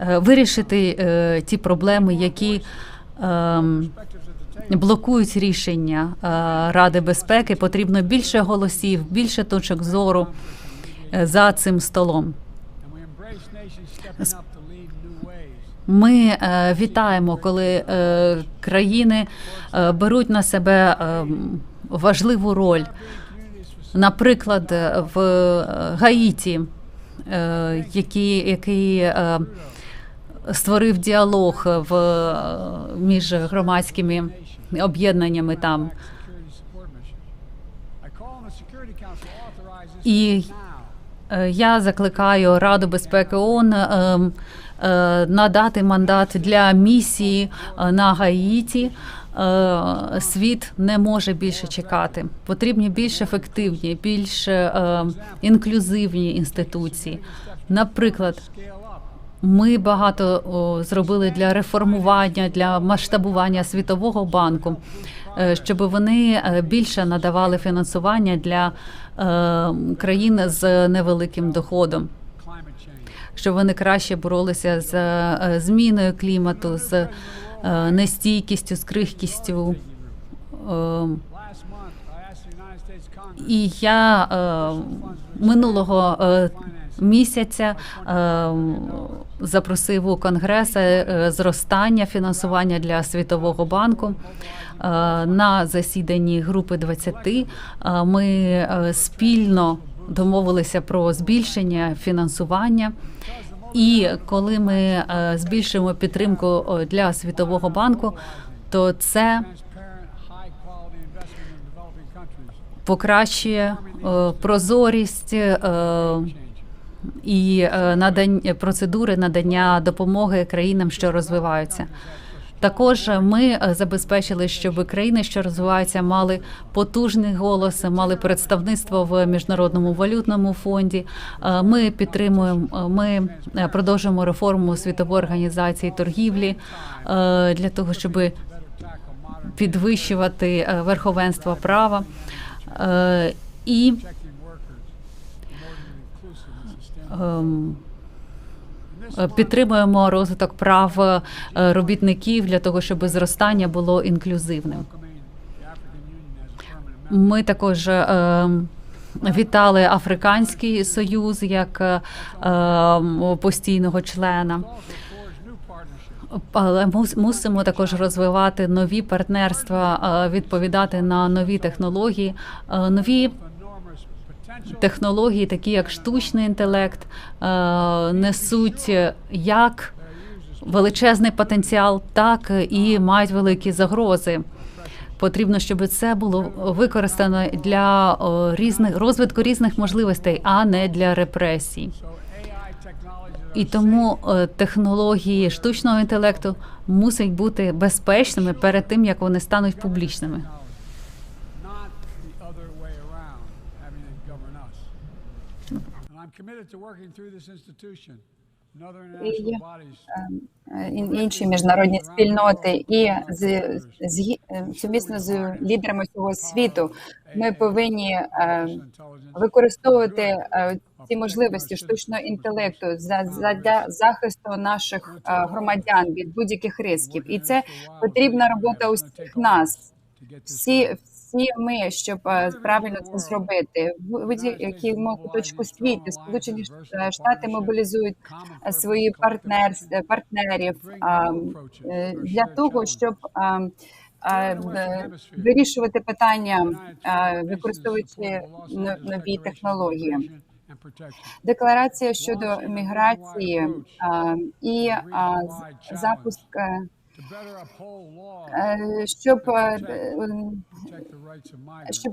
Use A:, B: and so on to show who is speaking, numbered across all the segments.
A: е, вирішити е, ті проблеми, які ем, блокують рішення е, Ради безпеки. Потрібно більше голосів, більше точок зору за цим столом. Ми вітаємо, коли країни беруть на себе важливу роль. Наприклад, в Гаїті, е, який, створив діалог в, е, між громадськими об'єднаннями там. І Е, Я закликаю Раду безпеки ООН е, е, надати мандат для місії е, на Гаїті. Е, Світ не може більше чекати. Потрібні більш ефективні, більш е, інклюзивні інституції. Наприклад, ми багато о, зробили для реформування, для масштабування світового банку, е, щоб вони е, більше надавали фінансування для е, країн з невеликим доходом, щоб вони краще боролися з е, зміною клімату, з е, нестійкістю, з крихкістю. Е, І я е, минулого е, місяця е, запросив у конгрес е, зростання фінансування для світового банку. Е, На засіданні групи 20 е, ми е, спільно домовилися про збільшення фінансування. І коли ми збільшуємо підтримку для світового банку, то це покращує е, прозорість е, і е, надання процедури надання допомоги країнам, що розвиваються. Також ми забезпечили, щоб країни, що розвиваються, мали потужний голос, мали представництво в міжнародному валютному фонді. Ми підтримуємо, ми продовжуємо реформу світової організації торгівлі для того, щоб підвищувати верховенство права. І ем, підтримуємо розвиток прав е, робітників для того, щоб зростання було інклюзивним. Ми також е, вітали Африканський Союз як е, е, постійного члена. Але мус- мусимо також розвивати нові партнерства, е, відповідати на нові технології, Е, нові технології, такі як штучний інтелект, е, несуть як величезний потенціал, так і мають великі загрози. Потрібно, щоб це було використано для різних розвитку різних можливостей, а не для репресій. І тому е, технології штучного інтелекту мусять бути безпечними перед тим, як вони стануть публічними.
B: І е, ін- інші міжнародні спільноти і з, з сумісно з лідерами всього світу ми повинні е, використовувати ці можливості штучного інтелекту за, за для захисту наших е, громадян від будь-яких ризиків, і це потрібна робота усіх нас. Всі всі ми, щоб е, правильно це зробити, в будь-якому куточку світу сполучені Штати мобілізують е, свої партнер, партнерів а, для того, щоб вирішувати питання, використовуючи нові технології. Декларація щодо міграції а, і запуск, щоб е, щоб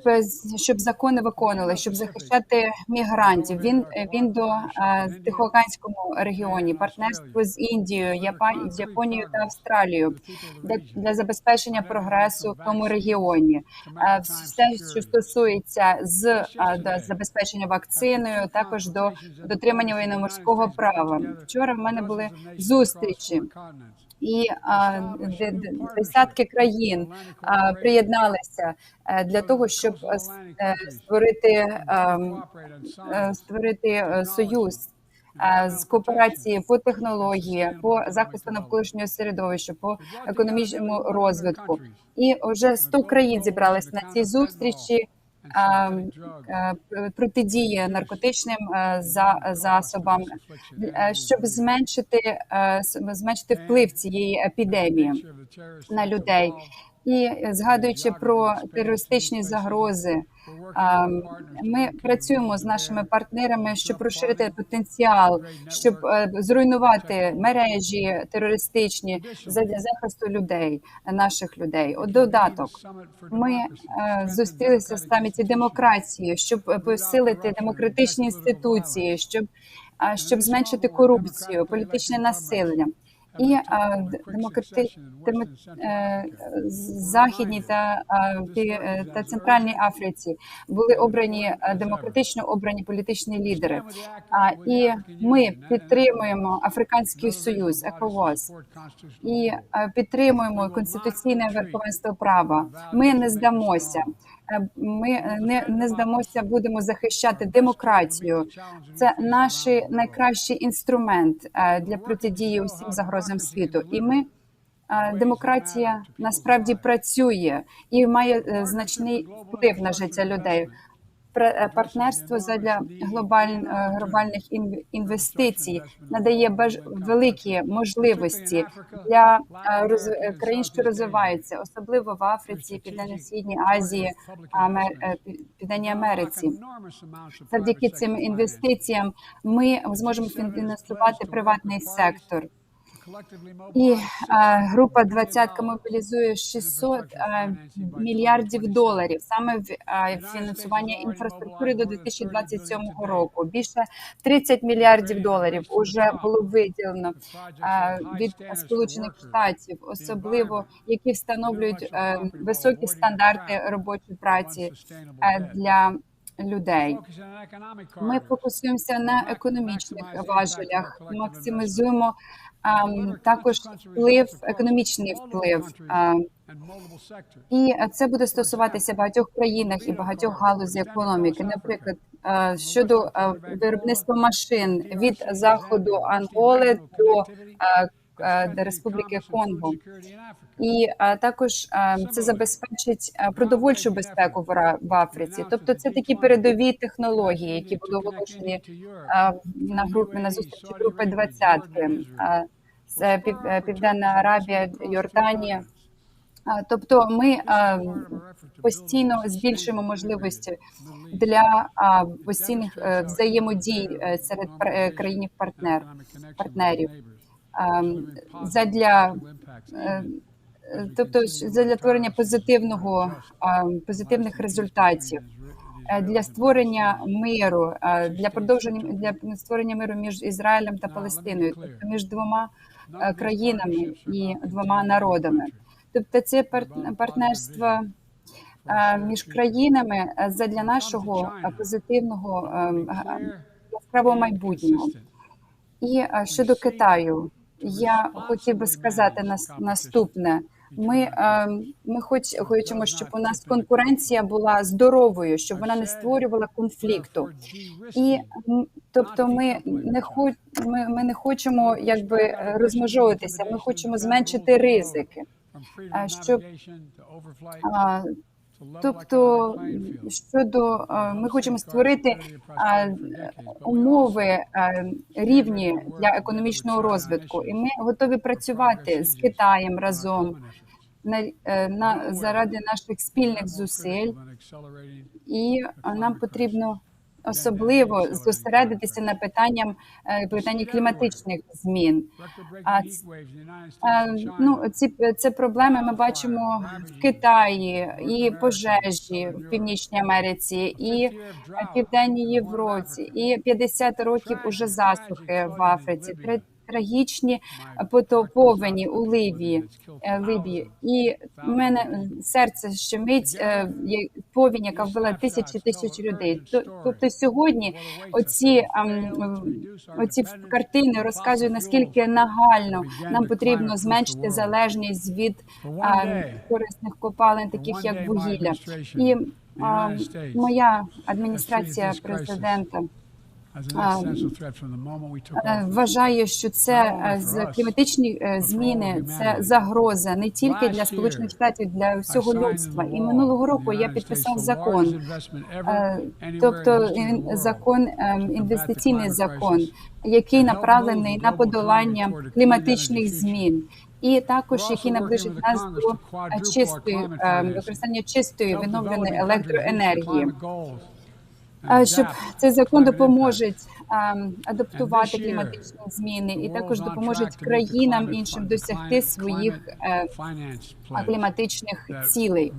B: щоб закони виконували, щоб захищати мігрантів. Він він до е, Тихоокеанському регіоні, партнерство з Індією, Япа- Японією та Австралією для, для забезпечення прогресу в тому регіоні. Е, Все, що стосується з е, до забезпечення вакциною, також до дотримання воєнно-морського права. Вчора в мене були зустрічі і де- де- десятки країн приєдналися е, для того, щоб е, створити е, створити е, союз з кооперації по технології, по захисту навколишнього середовища, по економічному розвитку. І вже 100 країн зібралися на цій зустрічі. Протидії наркотичним е, за засобам, е, щоб зменшити е, зменшити вплив цієї епідемії на людей. І е, згадуючи про терористичні загрози, ми працюємо з нашими партнерами, щоб розширити потенціал, щоб е, зруйнувати мережі терористичні задля захисту людей, наших людей. От додаток. Ми е, зустрілися в саміті демократії, щоб посилити демократичні інституції, щоб, щоб зменшити корупцію, політичне насилля. І е, д- демократи... демо- е, західній та, е, та центральній Африці були обрані демократично обрані політичні лідери. І ми підтримуємо Африканський Союз ЕКОВАС і підтримуємо конституційне верховенство права. Ми не здамося. Е, Ми е, не, не здамося, будемо захищати демократію. Це наш найкращий інструмент е, для протидії усім загрозам світу. І ми демократія насправді працює і має значний вплив на життя людей. Е, Партнерство задля глобаль, е, глобальних ін- інвестицій надає баж... великі можливості для е, роз... країн, що розвиваються, особливо в Африці, Південно-Східній Азії, Амер... Пі- Південній Америці. Завдяки цим інвестиціям ми зможемо фінансувати приватний сектор. І група двадцятка мобілізує 600 е, мільярдів доларів саме в фінансування інфраструктури до 2027 року. Більше 30 мільярдів доларів вже було виділено від Сполучених Штатів, особливо які встановлюють е, високі стандарти робочої праці е, для людей. Ми фокусуємося на економічних важелях, максимізуємо ем, також вплив, економічний вплив. ем, і це буде стосуватися багатьох країнах і багатьох галузей економіки. Наприклад, е, щодо е, виробництва машин від заходу Анголи до е, Республіки Конго. І е, також е, це забезпечить е, продовольчу безпеку в Африці. Тобто, це такі передові технології, які були оголошені е, на групі на зустрічі групи двадцятки. Е, Це е, Південна Арабія, Йорданія. Е, Тобто, ми е, постійно збільшуємо можливості для постійних е, взаємодій е, серед е, країн партнер партнерів. Ем, задля е, е, тобто ж задля творення позитивного ем, позитивних результатів. е, Для створення миру, е, для продовження для створення миру між Ізраїлем та Палестиною, тобто між двома е, країнами і двома народами. Тобто, це пар- партнерство е, між країнами е, задля нашого е, позитивного ем, яскравого майбутнього. І е, щодо Китаю, я хотів би сказати нас наступне. Ми, е, ми хоч хочемо, щоб у нас конкуренція була здоровою, щоб вона не створювала конфлікту. І тобто, ми не хоч ми, ми не хочемо якби розмежовуватися. Ми хочемо зменшити ризики. щоб, Тобто щодо ми хочемо створити умови рівні для економічного розвитку, і ми готові працювати з Китаєм разом на, е, на заради наших спільних зусиль, і нам потрібно особливо зосередитися на питанням питання питанні кліматичних змін. А Е, Ну, ці це проблеми ми бачимо в Китаї і пожежі в Північній Америці, і в Південній Європі, і 50 років уже засухи в Африці. Тра- Трагічні потоповені у Ливії, е, Либії. І в мене серце щемить е, повінь, яка вбила тисячі тисяч людей. Тобто сьогодні оці, оці картини розказують наскільки нагально нам потрібно зменшити залежність від корисних копалин, таких як вугілля. І моя адміністрація президента Е. Вважаю, що це е, з кліматичні е, зміни, це загроза не тільки для Сполучених Штатів, для всього людства. І минулого року я підписав закон, тобто закон е, інвестиційний закон, який направлений на подолання кліматичних змін. І також який наближить нас до чистої е, використання чистої відновленої електроенергії. Е, Щоб цей закон допоможе ем, адаптувати кліматичні зміни і також допоможе країнам іншим досягти своїх е, кліматичних цілей.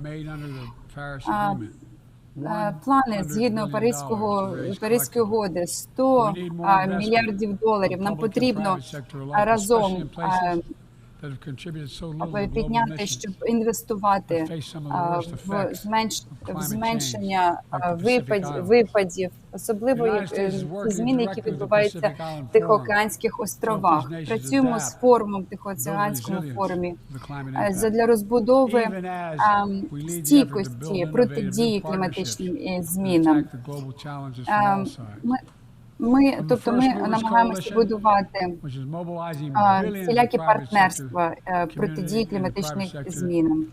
B: Е, Плани згідно Паризького Паризької угоди. 100 мільярдів доларів. Нам потрібно разом а, а, підняти, щоб інвестувати в зменш в зменшення випадів випадів, особливо е, зміни, які відбуваються в Тихоокеанських островах. Працюємо з форумом Тихоокеанському форумі е, задля розбудови стійкості протидії кліматичним е, змінам. Ми, ми, тобто, ми намагаємося будувати всілякі партнерства е, протидії кліматичним змінам.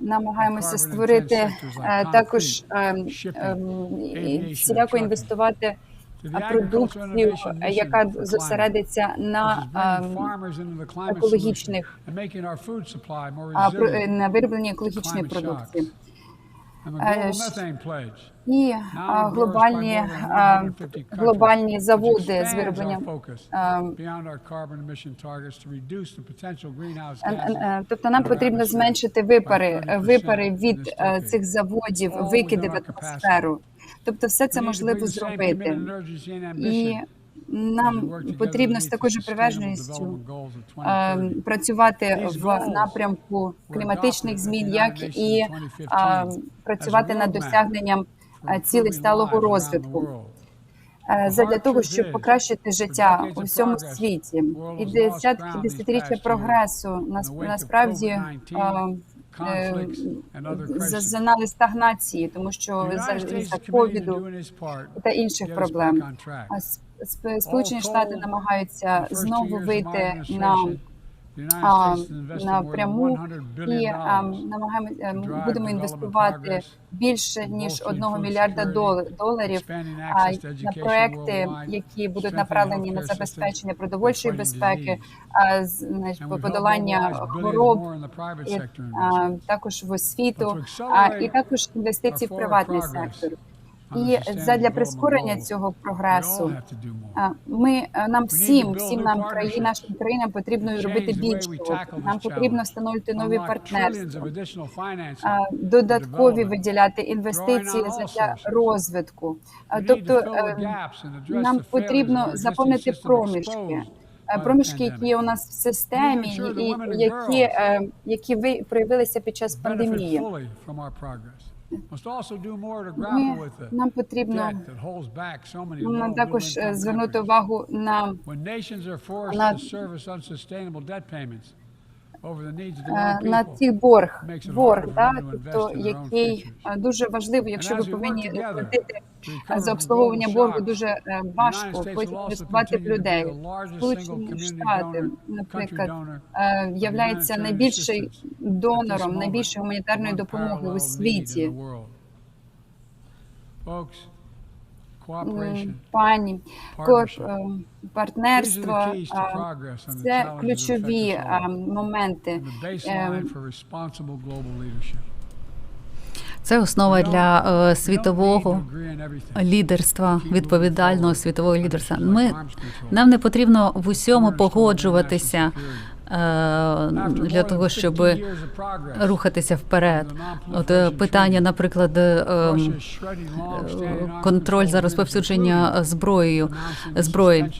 B: Намагаємося створити е, також е, всіляко інвестувати продукцію, яка зосередиться на ем, екологічних на виробленні екологічної продукції. Е, І глобальні глобальні заводи з вироблення а, Е, е, Тобто нам потрібно зменшити випари, випари від цих заводів, викиди в атмосферу. Тобто, все це можливо зробити. І нам потрібно з такою же приверженістю е, працювати в напрямку кліматичних змін, як і е, працювати над досягненням цілей сталого розвитку. Е, задля того, щоб покращити життя у всьому світі. І десятки десятиріччя прогресу нас, насправді е, зазнали стагнації, тому що за, ковіду та інших проблем. Сполучені Штати намагаються знову вийти на напряму і намагаємося ем, будемо інвестувати більше ніж одного мільярда дол- доларів на проекти, які будуть направлені на забезпечення продовольчої безпеки, подолання хвороб, і, також в освіту, а, і також інвестиції в приватний сектор. І задля прискорення цього прогресу. ми нам всім, всім нам країн, нашим країнам потрібно робити більше. Нам потрібно встановити нові партнерства, додаткові виділяти інвестиції для розвитку. Тобто е, нам потрібно заповнити проміжки. е, Проміжки, які у нас в системі, і які, е, які ви проявилися під час пандемії. Ми, нам потрібно нам також е, звернути увагу на
C: на,
B: на цих борг, борг, да, тобто який е, дуже важливий, якщо ви повинні платити е, за обслуговування боргу дуже е, важко, потім інвестувати в людей. Сполучені Штати, наприклад, е, являється найбільшим донором найбільшої гуманітарної допомоги у світі. Пані, е, партнерство це ключові моменти. Е,
A: Це основа для е, світового лідерства, відповідального світового лідерства. Ми нам не потрібно в усьому погоджуватися для того, щоб рухатися вперед. От е, питання, наприклад, е, ем, е, контроль за розповсюдження зброєю зброї.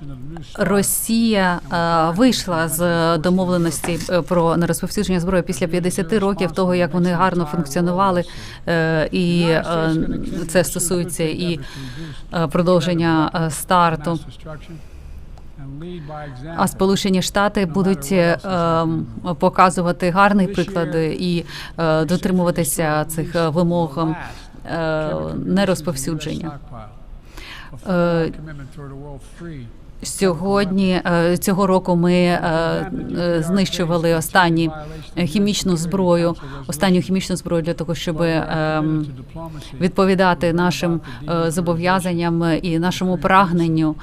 A: Росія е, вийшла з домовленості е, про нерозповсюдження зброї після 50 років того, як вони гарно функціонували, е, і е, це стосується і е, продовження е, старту. А Сполучені Штати будуть е, ем, показувати гарний приклад і е, дотримуватися цих е, вимог. е, нерозповсюдження. Е, Сьогодні е, цього року ми е, е, знищували останні хімічну зброю, останню хімічну зброю для того, щоб відповідати нашим зобов'язанням і нашому прагненню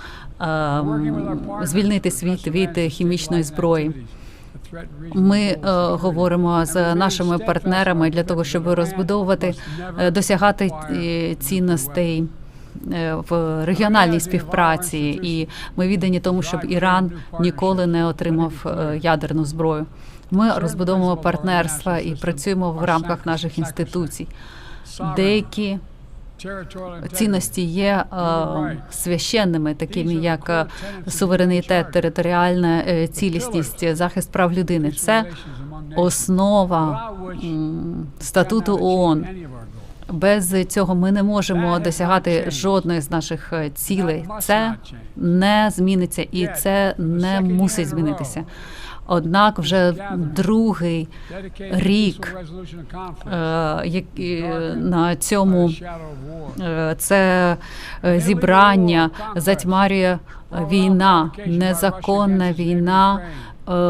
A: звільнити світ від хімічної зброї. Ми е, говоримо з нашими партнерами для того, щоб розбудовувати, досягати цінностей в регіональній співпраці, і ми віддані тому, щоб Іран ніколи не отримав е, ядерну зброю. Ми розбудовуємо партнерства і працюємо в рамках наших інституцій. Деякі цінності є е, священними, такими як е, суверенітет, територіальна е, цілісність, захист прав людини. Це основа статуту ООН. Без цього ми не можемо досягати жодної з наших е, цілей. Це не зміниться, і це не мусить змінитися. Однак, вже другий рік е, е, на цьому це зібрання затьмарює війна, незаконна війна е,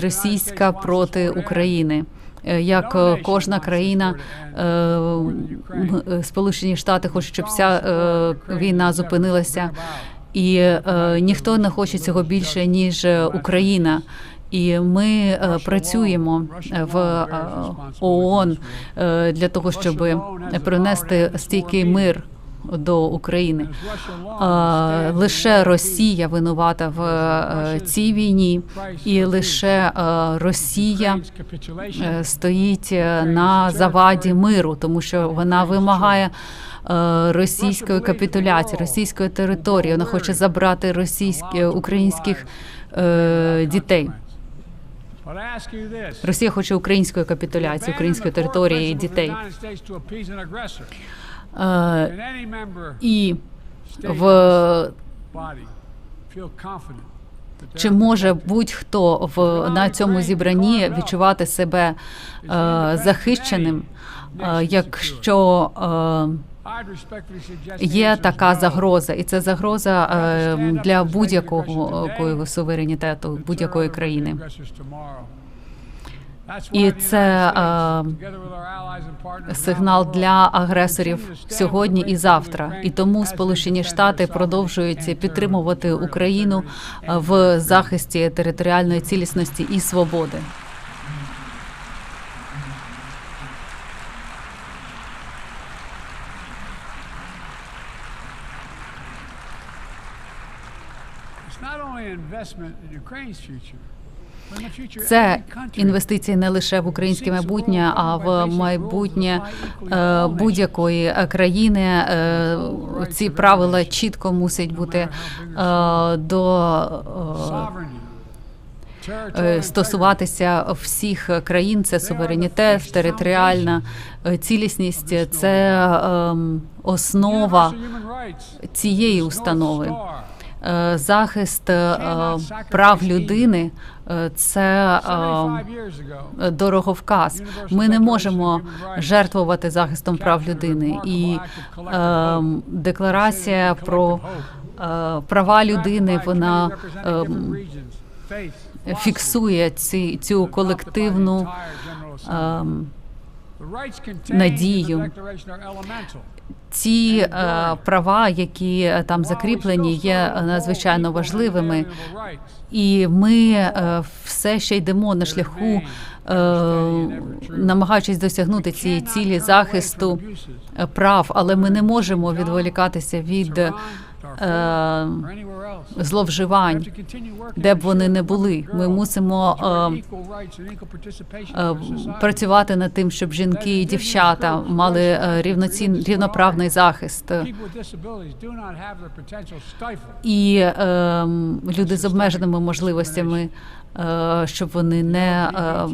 A: російська проти України. Е, Як е, кожна країна, е, Сполучені Штати хочуть, щоб е, війна зупинилася, і ніхто не хоче цього більше ніж Україна. І ми працюємо в ООН для того, щоб принести стійкий мир до України. Лише Росія винувата в е, цій війні, і лише е, Росія е, стоїть на заваді миру, тому що вона вимагає. Російської капітуляції, російської території, вона хоче забрати російські українських е, дітей. Росія хоче української капітуляції, української території і дітей. Е, І в чи може будь-хто в на цьому зібранні відчувати себе е, захищеним, е, якщо е, є така загроза, і це загроза е, для будь-якого е, суверенітету будь-якої країни.
C: І це
A: е, Сигнал для агресорів сьогодні і завтра, і тому Сполучені Штати продовжують підтримувати Україну е, в захисті територіальної цілісності і свободи. Це інвестиції не лише в українське майбутнє, а в майбутнє е, будь-якої е, країни. Е, Ці правила чітко мусять бути до стосуватися всіх країн. Це суверенітет, територіальна цілісність. Це ем, основа цієї установи. Е, Захист е, прав людини е, це дороговказ. Ми не можемо жертвувати захистом прав людини. І декларація про права людини вона фіксує ці, цю колективну надію. Ці е, права, які там закріплені, є надзвичайно важливими, і ми е, все ще йдемо на шляху, е, намагаючись досягнути цієї цілі захисту е, прав, але ми не можемо відволікатися від е, зловживань, де б вони не були. Ми мусимо е, е, працювати над тим, щоб жінки і дівчата мали е, рівноцін рівноправний захист. І е, люди з обмеженими можливостями, е, щоб вони не е,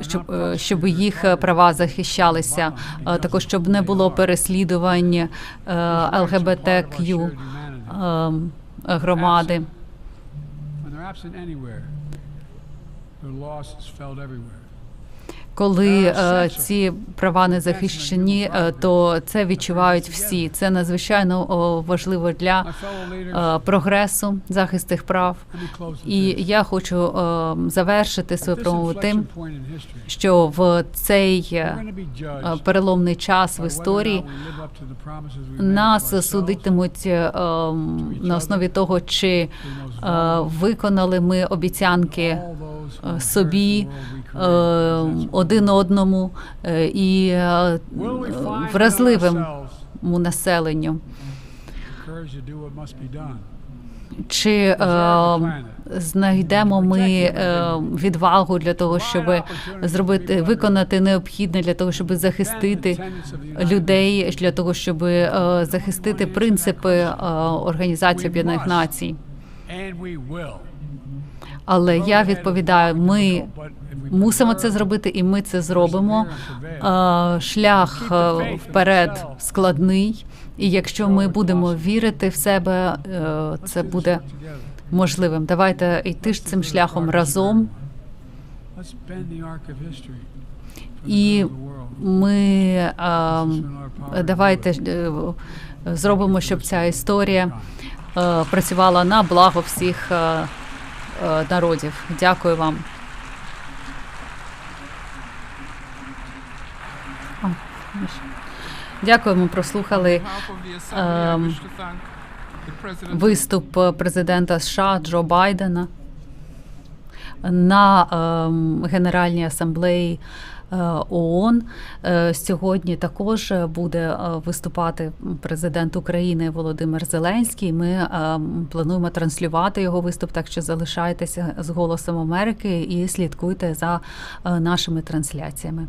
A: щоб, е, щоб їх права захищалися, е, також щоб не було переслідувань е, ЛГБТQ е, громади. Коли е, ці права не захищені, е, то це відчувають всі. Це надзвичайно важливо для е, прогресу, захист їх прав. І я хочу е, завершити свою промову тим, що в цей е, е, переломний час в історії нас судитимуть е, ем, на основі того, чи е, виконали ми обіцянки е, собі е, один одному е, і вразливому населенню. Чи е, знайдемо ми е, відвагу для того, щоб зробити виконати необхідне для того, щоб захистити людей, для того, щоб е, захистити принципи е, Організації Об'єднаних Націй? Але я відповідаю, ми мусимо це зробити, і ми це зробимо. Шлях е, вперед складний, і якщо ми будемо вірити в себе, е, це буде можливим. Давайте йти ж цим шляхом разом. І ми давайте е, зробимо, щоб ця історія працювала на благо всіх народів. Дякую вам. Дякую, ми прослухали ем, виступ президента США Джо Байдена на ем, Генеральній асамблеї е, ООН. Е, Сьогодні також буде е, виступати президент України Володимир Зеленський. Ми плануємо транслювати його виступ, так що залишайтеся з голосом Америки і слідкуйте за е, нашими трансляціями.